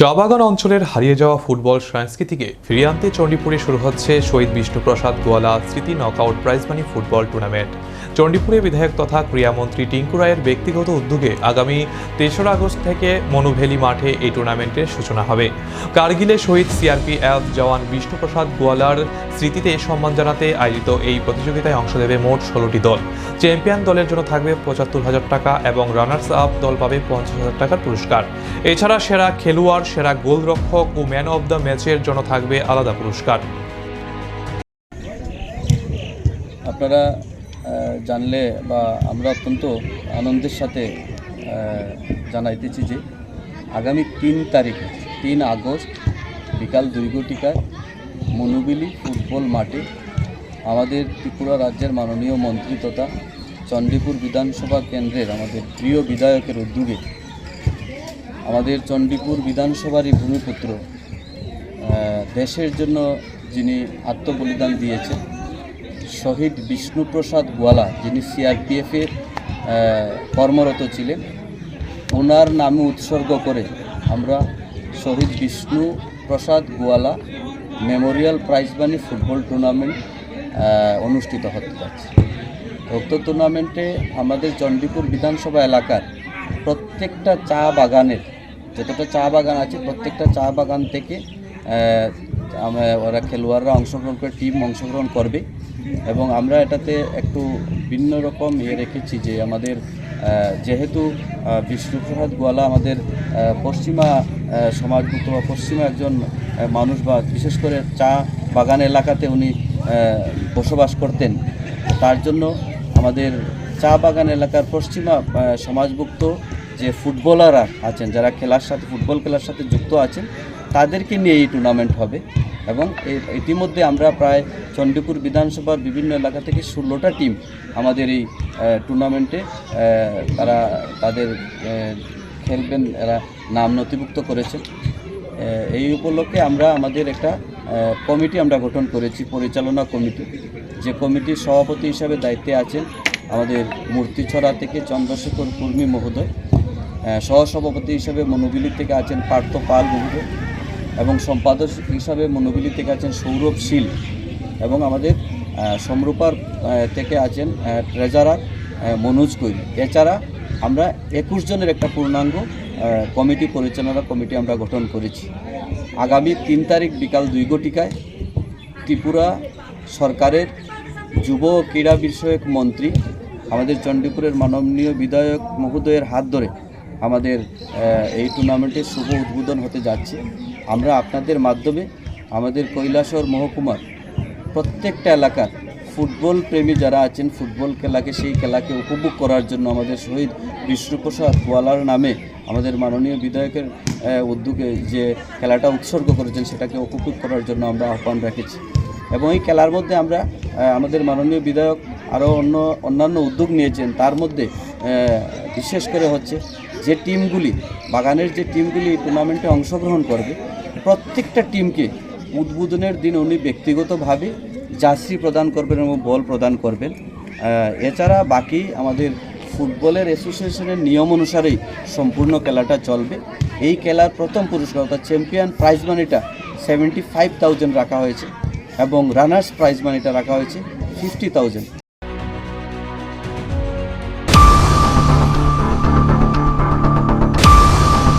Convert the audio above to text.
চাবাগান অঞ্চলের হারিয়ে যাওয়া ফুটবল সংস্কৃতিকে ফিরিয়ে আনতে চণ্ডীপুরে শুরু হচ্ছে শহীদ বিষ্ণুপ্রসাদ গোয়ালা স্মৃতি knockout prize money football tournament চণ্ডীপুরে বিধায়ক তথা ক্রীড়ামন্ত্রী টিঙ্কু রায়ের ব্যক্তিগত উদ্যোগে আগামী তেসরা আগস্ট থেকে মনুভেলি মাঠে এই টুর্নামেন্টের সূচনা হবে। কার্গিলে শহীদ সিআরপিএফ জওয়ান বিষ্ণুপ্রসাদ গোয়ালার স্মৃতিতে সম্মান জানাতে আয়োজিত এই প্রতিযোগিতায় অংশ নেবে মোট ষোলোটি দল। চ্যাম্পিয়ন দলের জন্য থাকবে পঁচাত্তর হাজার টাকা এবং রানার্স আপ দল পাবে পঞ্চাশ হাজার টাকার পুরস্কার। এছাড়া সেরা খেলোয়াড় সেরা গোলরক্ষক ও ম্যান অব দ্য ম্যাচের জন্য থাকবে আলাদা পুরস্কার। আপনারা জানলে বা আমরা অত্যন্ত আনন্দের সাথে জানাইতেছি যে আগামী তিন তারিখ, তিন আগস্ট, বিকাল দুই মনুবিলি ফুটবল মাঠে আমাদের ত্রিপুরা রাজ্যের মাননীয় মন্ত্রী তথা চণ্ডীপুর বিধানসভা কেন্দ্রের আমাদের প্রিয় বিধায়কের উদ্যোগে আমাদের চণ্ডীপুর বিধানসভারই ভূমিপুত্র দেশের জন্য যিনি আত্মবলিদান দিয়েছেন, শহীদ বিষ্ণুপ্রসাদ গোয়ালা, যিনি সিআরপিএফের কর্মরত ছিলেন, ওনার নামে উৎসর্গ করে আমরা Shahid Bishnu Prasad Goala memorial prize money football tournament অনুষ্ঠিত হতে যাচ্ছে। উক্ত টুর্নামেন্টে আমাদের চণ্ডীপুর বিধানসভা এলাকার প্রত্যেকটা চা বাগানের যতটা চা বাগান আছে, প্রত্যেকটা চা বাগান থেকে ওরা খেলোয়াড়রা অংশগ্রহণ করে টিম অংশগ্রহণ করবে। এবং আমরা এটাতে একটু ভিন্ন রকম ইয়ে রেখেছি যে আমাদের যেহেতু বিষ্ণুপ্রসাদ গোয়ালা আমাদের পশ্চিমা সমাজভুক্ত বা পশ্চিমা একজন মানুষ বা বিশেষ করে চা বাগান এলাকাতে উনি বসবাস করতেন। তার জন্য আমাদের চা বাগান এলাকার পশ্চিমা সমাজভুক্ত যে ফুটবলাররা আছেন, যারা খেলার সাথে, ফুটবল খেলার সাথে যুক্ত আছেন, তাদেরকে নিয়ে এই টুর্নামেন্ট হবে। এবং ইতিমধ্যে আমরা প্রায় চণ্ডীপুর বিধানসভার বিভিন্ন এলাকা থেকে ষোলোটা টিম আমাদের এই টুর্নামেন্টে তারা তাদের খেলবেন, এরা নাম নথিভুক্ত করেছেন। এই উপলক্ষে আমরা আমাদের একটা কমিটি আমরা গঠন করেছি, পরিচালনা কমিটি। যে কমিটির সভাপতি হিসাবে দায়িত্বে আছেন আমাদের মূর্তিছড়া থেকে চন্দ্রশেখর কুর্মী মহোদয়। সহসভাপতি হিসাবে মনোবিলি থেকে আছেন পার্থ পাল মহোদয় এবং সম্পাদক হিসাবে মনোবিলি থেকে আছেন সৌরভ শীল এবং আমাদের সমরূপার থেকে আছেন ট্রেজারার মনোজ কৈরি। এছাড়া আমরা একুশ জনের একটা পূর্ণাঙ্গ কমিটি পরিচালনা কমিটি আমরা গঠন করেছি। আগামী তিন তারিখ বিকাল দুই ঘটিকায় ত্রিপুরা সরকারের যুব ক্রীড়া বিষয়ক মন্ত্রী আমাদের চণ্ডীপুরের মাননীয় বিধায়ক মহোদয়ের হাত ধরে আমাদের এই টুর্নামেন্টের শুভ উদ্বোধন হতে যাচ্ছে। আমরা আপনাদের মাধ্যমে আমাদের কৈলাসর মহকুমার প্রত্যেকটা এলাকার ফুটবল প্রেমী যারা আছেন, ফুটবল খেলাকে, সেই খেলাকে উপভোগ করার জন্য আমাদের শহীদ বিষ্ণুপ্রসাদ গোয়ালার নামে আমাদের মাননীয় বিধায়কের উদ্যোগে যে খেলাটা উৎসর্গ করেছেন, সেটাকে উপভোগ করার জন্য আমরা আহ্বান রেখেছি। এবং এই খেলার মধ্যে আমরা আমাদের মাননীয় বিধায়ক আরও অন্য, অন্যান্য উদ্যোগ নিয়েছেন। তার মধ্যে বিশেষ করে হচ্ছে যে টিমগুলি, বাগানের যে টিমগুলি টুর্নামেন্টে অংশগ্রহণ করবে, প্রত্যেকটা টিমকে উদ্বোধনের দিন উনি ব্যক্তিগতভাবে জার্সি প্রদান করবেন এবং বল প্রদান করবেন। এছাড়া বাকি আমাদের ফুটবলের অ্যাসোসিয়েশনের নিয়ম অনুসারেই সম্পূর্ণ খেলাটা চলবে। এই খেলার প্রথম পুরস্কার অর্থাৎ চ্যাম্পিয়ন প্রাইজ মানিটা সেভেন্টি ফাইভ থাউজেন্ড রাখা হয়েছে এবং রানার্স প্রাইজ মানিটা রাখা হয়েছে ফিফটি থাউজেন্ড